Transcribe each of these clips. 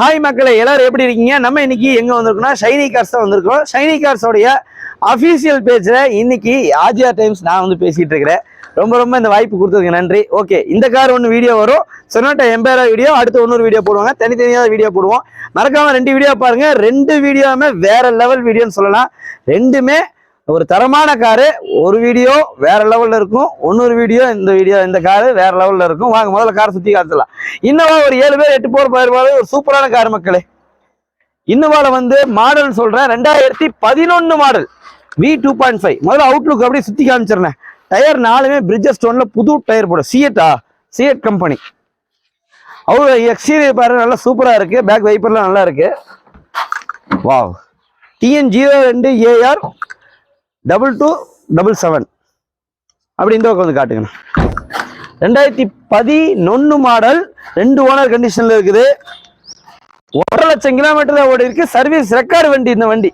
Hi மக்களை எல்லாரும் எப்படி இருக்கீங்க? நம்ம இன்னைக்கு எங்க வந்திருக்கோம்னா ஷைனி கார்ஸ் தான் வந்திருக்கோம். ஷைனி கார்ஸோடைய அஃபீஷியல் பேஜில் இன்னைக்கு ஆஜியா டைம்ஸ் நான் வந்து பேசிட்டு இருக்கிறேன். ரொம்ப ரொம்ப இந்த வாய்ப்பு கொடுத்ததுக்கு நன்றி. ஓகே இந்த கார் ஒன்று வீடியோ வரும். சொன்னாட்ட எம்பேரா வீடியோ அடுத்து இன்னொரு வீடியோ போடுவாங்க. தனித்தனியாக வீடியோ போடுவோம். மறக்காம ரெண்டு வீடியோ பாருங்க. ரெண்டு வீடியோவுமே வேற லெவல் வீடியோன்னு சொல்லலாம். ரெண்டுமே ஒரு தரமான காரு ஒரு வீடியோ வேற லெவல்ல இருக்கும். இன்னொரு வீடியோ இந்த வீடியோ இந்த காரு வேற லெவல்ல இருக்கும். வாங்க முதல்ல காரை சுத்தி காத்துலாம் இன்னவா ஒரு ஏழு பேர் எட்டு போர் போயிருப்பாரு ஒரு சூப்பரான கார் மக்களே. இன்னோவால வந்து மாடல் சொல்றேன். ரெண்டாயிரத்தி பதினொன்னு model V two point five முதல்ல அவுட்லுக் அப்படியே சுத்தி காமிச்சிருந்தேன் டயர் நாலுமே பிரிட்ஜஸ் ஸ்டோன்ல புது டயர் போட. சிஎட்டா சிஎட் கம்பெனி அவ்வளோ எக்ஸ்டீரியர் பாரு நல்லா சூப்பரா இருக்கு. பேக் வைப்பர்லாம் நல்லா இருக்கு. வாவ் டிஎன் ஜீரோ ரெண்டு AR double two double seven அப்படி இந்த பக்கம் வந்து காட்டுங்கண்ணா ரெண்டாயிரத்தி பதினொன்னு மாடல் ரெண்டு ஓனர் கண்டிஷன்ல இருக்குது. ஒரு லட்சம் கிலோமீட்டர் ஓடி இருக்கு. சர்வீஸ் ரெக்கார்டு வண்டி இந்த வண்டி.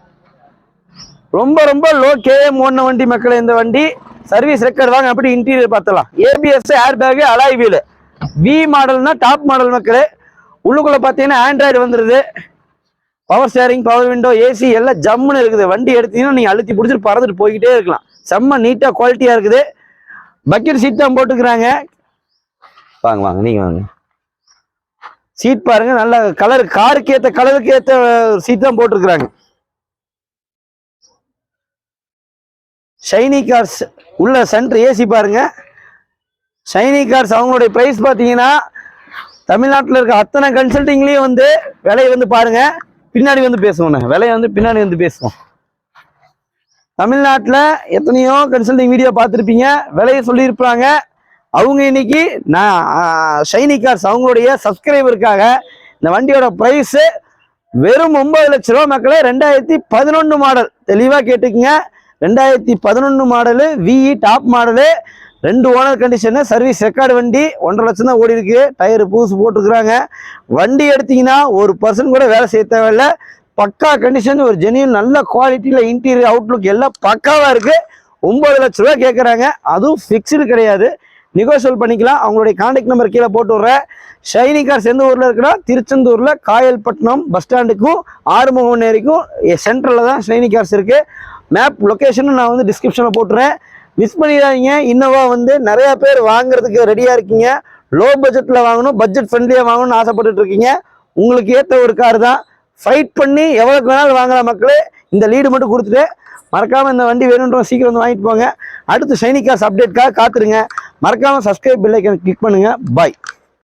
ரொம்ப ரொம்ப லோ கேஎம் ஓடின வண்டி மக்களே இந்த வண்டி. சர்வீஸ் ரெக்கார்டு வாங்க அப்படி இன்டீரியர் பார்த்தலாம் ABS air bag alloy wheel V மாடல்னா top model மக்களே. உள்ளுக்குள்ள பார்த்தீங்கன்னா ஆண்ட்ராய்டு வந்துருது. Power steering power window AC எல்லாம் ஜம்முன்னு இருக்குது. வண்டி எடுத்தீங்கன்னா நீங்க அழுத்தி பிடிச்சிட்டு பறந்துட்டு போய்கிட்டே இருக்கலாம். செம்ம நீட்டா குவாலிட்டியா இருக்குது. பக்கெட் சீட் தான் போட்டுக்கிறாங்க. வாங்க வாங்க நீங்க வாங்க. சீட் பாருங்க நல்ல கலர் காருக்கு ஏத்த கலருக்கு ஏத்த சீட் தான் போட்டிருக்கிறாங்க. ஷைனி கார்ஸ் உள்ள சென்டர் ஏசி பாருங்க. ஷைனி கார்ஸ் அவங்களுடைய பிரைஸ் பார்த்தீங்கன்னா தமிழ்நாட்டில் இருக்க அத்தனை கன்சல்டிங்லேயும் வந்து விலையை வந்து பாருங்கள் பின்னாடி வந்து பேசுவோண்ணே விலையை வந்து பின்னாடி வந்து பேசுவோம். தமிழ்நாட்டில் எத்தனையோ கன்சல்டிங் வீடியோ பார்த்துருப்பீங்க. விலையை சொல்லியிருப்பாங்க. அவங்க இன்னைக்கு நான் ஷைனி கார்ஸ் அவங்களுடைய சப்ஸ்கிரைபருக்காக இந்த வண்டியோட ப்ரைஸு வெறும் ஒன்பது லட்ச ரூபா மக்களே ரெண்டாயிரத்தி பதினொன்று மாடல் தெளிவாக கேட்டுக்குங்க. ரெண்டாயிரத்தி பதினொன்று மாடலு விஇ டாப் மாடலு ரெண்டு ஓனர் கண்டிஷனு சர்வீஸ் ரெக்கார்டு வண்டி ஒன்றரை லட்சம் தான் ஓடி இருக்கு டயர் புதுசு போட்டிருக்கிறாங்க. வண்டி எடுத்தீங்கன்னா ஒரு பர்சன் கூட வேலை செய்ய தேவையில்ல. பக்கா கண்டிஷன் ஒரு ஜெனியூன் நல்ல குவாலிட்டியில் இன்டீரியர் அவுட்லுக் எல்லாம் பக்காவாக இருக்குது ஒம்பது லட்ச ரூபா கேட்குறாங்க அதுவும் ஃபிக்ஸ்டு கிடையாது. நெகோசியல் பண்ணிக்கலாம். அவங்களுடைய கான்டாக்ட் நம்பர் கீழே போட்டு விட்றேன். ஷைனி கார்ஸ் எந்த ஊரில் இருக்குன்னா திருச்செந்தூரில் காயல்பட்டினம் பஸ் ஸ்டாண்டுக்கும் ஆறுமுகம் நேரிக்கும் சென்ட்ரலில் தான் ஷைனி கார்ஸ் இருக்குது மேப் லொக்கேஷனும் நான் வந்து டிஸ்கிரிப்ஷனில் போட்டுறேன். மிஸ் பண்ணிடாதீங்க. இன்னோவா வந்து நிறைய பேர் வாங்குறதுக்கு ரெடியாக இருக்கீங்க. லோ பட்ஜெட்டில் வாங்கணும் பட்ஜெட் ஃப்ரெண்ட்லியாக வாங்கணும்னு ஆசைப்பட்டுட்டு இருக்கீங்க. உங்களுக்கு ஏற்ற ஒரு கார் தான். ஃபைட் பண்ணி எவ்வளோக்கு வேணாலும் வாங்குற மக்களே. இந்த லீடு மட்டும் கொடுத்துட்டு மறக்காமல் இந்த வண்டி வேணுன்ற சீக்கிரம் வந்து வாங்கிட்டு போங்க. அடுத்து சைனிகாஸ் கார்ஸ் அப்டேட்காக காத்துருங்க. மறக்காமல் சப்ஸ்கிரைப் பில்லைக்கன் கிளிக் பண்ணுங்கள் பாய்